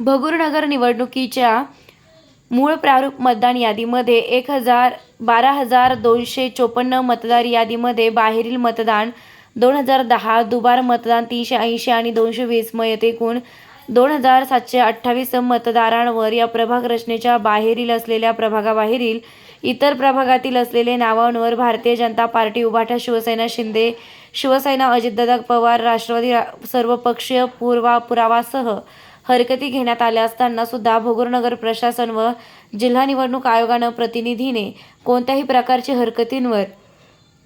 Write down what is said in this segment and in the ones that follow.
भगूरनगर निवडणुकीच्या मूळ प्रारूप मतदान यादीमध्ये एक हजार बारा हजार दोनशे चोपन्न मतदार यादीमध्ये बाहेरील मतदान दोन हजार दहा दुबार मतदान तीनशे ऐंशी आणि दोनशे वीस मयत एकूण दोन हजार सातशे अठ्ठावीस मतदारांवर या प्रभाग रचनेच्या बाहेरील असलेल्या प्रभागाबाहेरील इतर प्रभागातील असलेले नावांवर भारतीय जनता पार्टी उभाठा शिवसेना शिंदे शिवसेना अजितदादा पवार राष्ट्रवादी सर्वपक्षीय पूर्वा पुरावासह हरकती घेण्यात आल्या असताना सुद्धा भोगरनगर प्रशासन व जिल्हा निवडणूक आयोगानं प्रतिनिधीने कोणत्याही प्रकारची हरकतींवर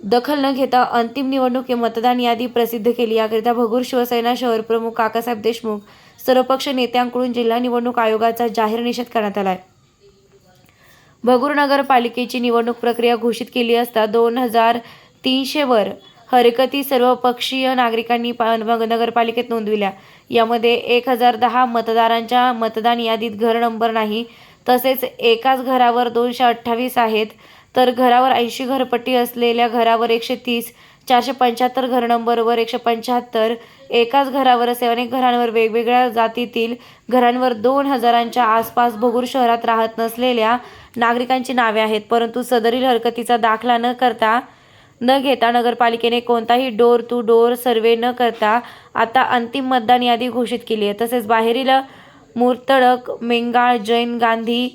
दखल न घेता अंतिम निवडणूक मतदान यादी प्रसिद्ध केली. याकरिता भगूर शिवसेना शहर प्रमुख काकासाहेब देशमुख सर्वपक्ष नेत्यांकडून जिल्हा निवडणूक आयोगाचा जाहीर निषेध करण्यात आला आहे भगूर नगरपालिकेची निवडणूक प्रक्रिया घोषित केली असता दोन हजार तीनशेवर हरकती सर्वपक्षीय नागरिकांनी पा- नगरपालिकेत नोंदविल्या. यामध्ये एक हजार दहा मतदारांच्या मतदान यादीत घर नंबर नाही तसेच एकाच घरावर दोनशे अठ्ठावीस आहेत तर घरावर ऐंशी घरपट्टी असलेल्या घरावर एकशे तीस चारशे पंच्याहत्तर घर नंबरवर एकशे पंच्याहत्तर एकाच घरावर असे अनेक घरांवर वेगवेगळ्या जातीतील घरांवर दोन हजारांच्या आसपास भोगूर शहरात राहत नसलेल्या नागरिकांची नावे आहेत परंतु सदरील हरकतीचा दाखला न करता न घेता नगरपालिकेने कोणताही डोर टू डोर सर्वे न करता आता अंतिम मतदान यादी घोषित केली आहे. तसेच बाहेरील मुर्तडक मेंगाळ जैन गांधी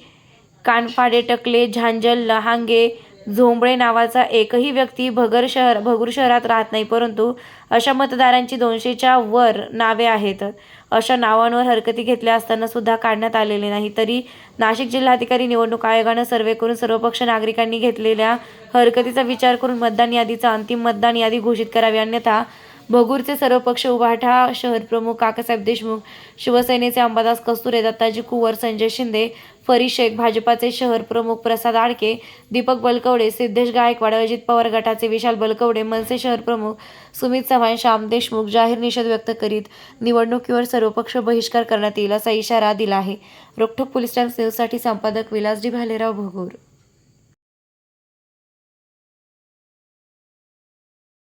कानफाडे टकले झांजल लहांगे झोंबळे नावाचा एकही व्यक्ती भगर शहर भगूर शहरात राहत नाही परंतु अशा मतदारांची दोनशेच्या वर नावे आहेत. अशा नावांवर हरकती घेतल्या असताना सुद्धा काढण्यात आलेले नाही. तरी नाशिक जिल्हाधिकारी निवडणूक आयोगानं सर्वे करून सर्वपक्ष नागरिकांनी घेतलेल्या हरकतीचा विचार करून मतदान यादीचा अंतिम मतदान यादी घोषित करावी अन्यथा भगूरचे सर्वपक्ष उभाठा शहर प्रमुख काकासाहेब देशमुख शिवसेनेचे अंबादास कस्तुरे दत्ताजी कुवर संजय शिंदे फरी शेख भाजपाचे शहर प्रमुख प्रसाद आडके दीपक बलकवडे सिद्धेश गायकवाड अजित पवार गटाचे विशाल बलकवडे मनसे शहर प्रमुख सुमित चव्हाण श्याम देशमुख जाहीर निषेध व्यक्त करीत निवडणुकीवर सर्वपक्ष बहिष्कार करण्यात येईल असा इशारा दिला आहे. रोखोक पोलीस टाइम्स न्यूजसाठी संपादक विलासडी भालेराव भोगूर.